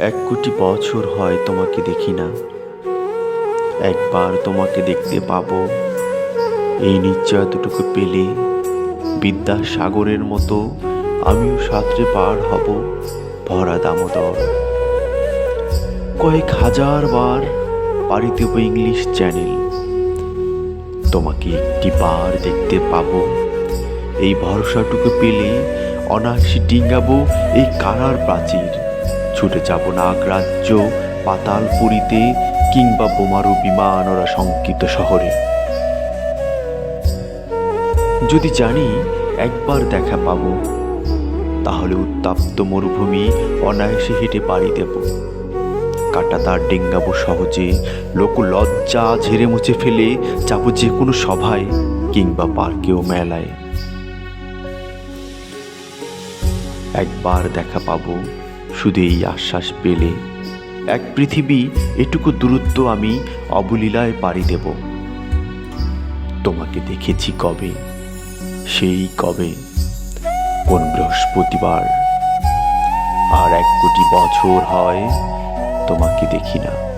এক কোটি বছর হয় তোমাকে দেখি না। একবার তোমাকে দেখতে পাবো। এই নিশ্চয়তটুকু পেলে বিদ্যাসাগরের মতো আমিও সাঁতরে পার হব, ভরা দামোদর। কয়েক হাজার বার দেব ইংলিশ চ্যানেল। তোমাকে একটি বার দেখতে পাবো। এই ভরসাটুকু পেলে অনায়াসে ডিঙ্গাবো এই কারার প্রাচীর। ছুটে যাব নাগরাজ্য পাতালপুরীতে কিংবা বোমারু বিমান ওরা শঙ্কিত শহরে। যদি জানি একবার দেখা পাবো, তাহলে উত্তাপ্ত মরুভূমি অনায়াসে হেঁটে পাড়ি দেব। কাটা তার ডেঙ্গাবো সহজে, লোক লজ্জা ঝেড়ে মুছে ফেলে যাব যে কোনো সভায় কিংবা পার্কেও মেলায়। একবার দেখা পাবো শুধু এই আশ্বাস পেলে এক পৃথিবী এটুকু দূরত্ব আমি অবলীলায় পাড়ি দেব। তোমাকে দেখেছি কবে? সেই কবে? কোন বৃহস্পতিবার? আর এক কোটি বছর হয় তোমাকে দেখি না।